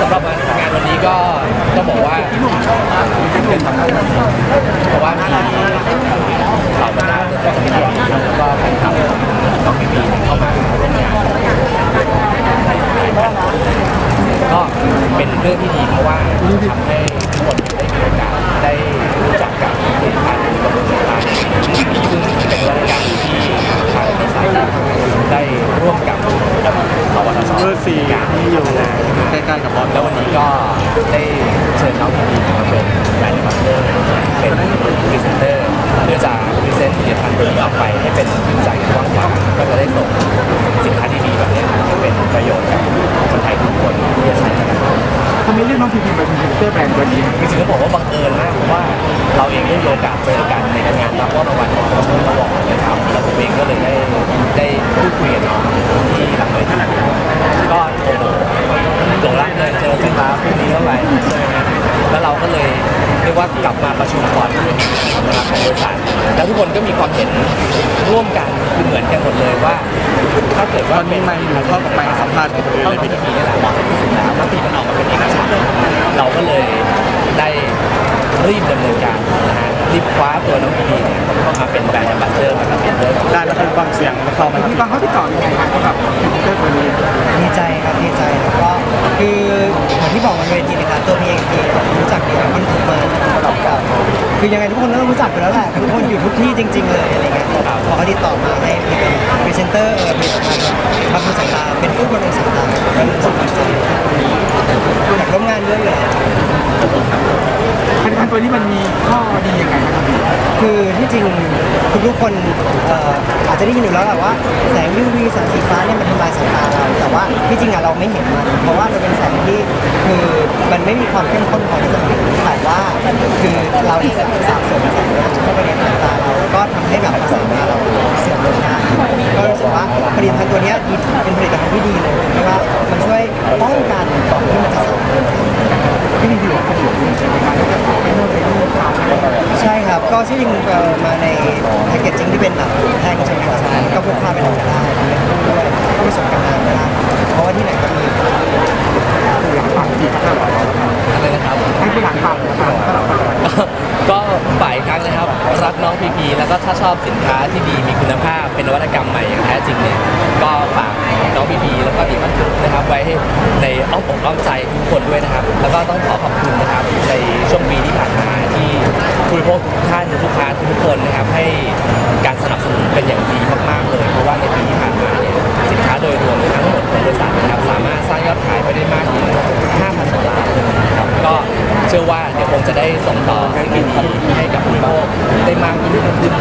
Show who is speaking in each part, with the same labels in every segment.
Speaker 1: สำหรับงานวันนี้ก็ต้องบอกว่าเป็นสำคัญเพราะว่ามีข่าวบรรดาตัวแทนแล้วก็แฟนคลับน้องพีพีเข้ามาร่วมงานก็เป็นเรื่องที่ดีเพราะว่าทำให้ทุกคนได้มีโอกาสได้รู้จักกับผลิตภัณฑ์บำรุงสุขภาพซึ่งเป็นรายการที่ทางในสายได้ร่วมกับสวทช
Speaker 2: เบอร์สี่ที่อยู่ ใกล้ๆกับบอล
Speaker 1: แล้ววันนี้ก็ได้เชิญน้องพีพีมาเป็นแบรนด์บัตเตอร์เป็นพรีเซนเตอร์เพื่อจะพรีเซนต์ผลิตภัณฑ์ตัวนี้ออกไปให้เป็นที่รู้จักว้างขวางก็จะได้ส่งสินค้าดีๆแบบนี้ให้เป็นประโยชน์กับคนไทยทุกคนที่จะใช้กัน
Speaker 2: ทำไมเรียกน้องพีพีเป็นพรีเซนเตอร์แบรนด์ตัวนี้
Speaker 1: จริงๆต้องบอกว่าบังเอิญมากเพราะว่าเราเองได้มีโอกาสเจอกันในงาน บของบริษัทแล้วทุกคนก็มีความเห็นร่วมกันคือเหมือนกันหมดเลยว่า ถ้าเกิด
Speaker 2: ต
Speaker 1: ว่า
Speaker 2: อนนี้ไม่อยู่เข้ากับไปสัมภาษณ์กับคนอื่น
Speaker 1: ต้อ
Speaker 2: เล
Speaker 1: ง
Speaker 2: ย
Speaker 1: เป็
Speaker 2: พี่
Speaker 1: นทีนี่แหละเหมาะที่สุดแล้วถ้าทีมันออกมาเป็นเอกฉันท์เราก็เลยได้รีบดำเนินการนะฮะรีบคว้าตัวน้องพีเนี่ยมาเป็นแบรนด์แอมบาสเดอร์มาเป็นเรื่อง
Speaker 2: ได้แล้วคือฟังเสียงเข้ามาพี่ฟังเขาติดต่อยังไงครับกับพรีเซนเตอร์ตัวนี้
Speaker 3: ดีใจครับดีใจแล้วก็คือเหมือนที่บอกมันเวที คือยังไงทุกคนก็ต้องรู้จักไปแล้วแหละทุกคนอยู่ทุกที่จริง ๆ เลยอะไรเงี้ยพอเขาติดต่อมาให้พี่เป็นพรีเซนเตอร์เออผลิตภัณฑ์บำรุงสายตาเป็นผู้บำรุงสายตาก็รู้สึกดีใจอยากร่วมงานด้วยเลย
Speaker 2: ผลิตภัณฑ์ตัวนี้มันมีข้อดียังไงครับพี่
Speaker 3: คือที่จริงทุกคนเอ่ออาจจะได้ยินอยู่แล้วแหละว่าแสง UV แสงสีฟ้าเนี่ยมันทำลายสายตาเราแต่ว่าที่จริงอะเราไม่เห็นมันเพราะว่ามันเป็นแสงที่คือมันไม่มีความเข้มข้นพอที่จะเห็นแต่ว่าคือเรา ผลิตภัณฑ์ตัวเนี้ยเป็นผลิตภัณฑ์ที่ดีเลยเพราะว่ามันช่วยป้องกันก่อนที่มันจะสาย
Speaker 2: ที่นี่อยู่กับผมใช่ไหมครับที่จะไปโน่นไปนี่ทำ
Speaker 3: ใช่ครับ ก็ที่จริงเอ่อมาในแพคเกจจิ้งที่เป็นแบบแท่งใช่ไหมครับก็พกพาไปไหนก็ได้เป็นคู่ด้วยก็ผสมกันน้ำก็ได้เพราะว่าที่ไหนก็มี
Speaker 2: หลังฝั่งที่ตลอด
Speaker 1: อะไรนะครับ
Speaker 2: ให้ผู้หลังฝั่งนะครับ
Speaker 1: ก็ฝ่ายครั้งนะครับ รักน้องพีพีแล้วก็ถ้าชอบสินค้าที่ดีมีคุณภาพเป็นนวัตกรรมใหม่ ไว้ในอ้อมอกอ้อมใจทุกคนด้วยนะครับ แล้วก็ต้องขอขอบคุณนะครับในช่วงปีที่ผ่านมาที่ผู้บริโภคทุกท่านทุกค้าทุกคนนะครับให้การสนับสนุนเป็นอย่างดีมากๆเลยเพราะว่าในปีที่ผ่านมาเนี่ยสินค้าโดยรวมทั้งหมดของบริษัทนะครับสามารถสร้างยอดขายไปได้มากถึง5,000กว่าล้านเลยนะครับก็เชื่อว่าเดี๋ยวคงจะได้ส่งต่อสิ่งดีๆให้กับผู้บริโภคได้มากยิ่งขึ้น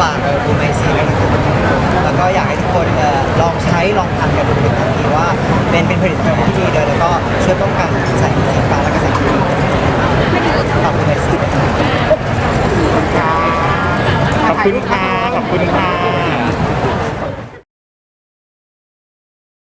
Speaker 3: ฝากเออบูมไมซีด้วยนะครับแล้วก็อยากให้ทุกคนเอ่อลองใช้ลองทำกันดูนะครับทีว่าเป็นเป็นผลิตภัณฑ์ที่ดีเลยแล้วก็ช่วยป้องกันแสงสีฟ้าและก็แสง UV ขอบคุณไมซี
Speaker 2: ขอบคุณค่ะ ขอบคุณค่ะ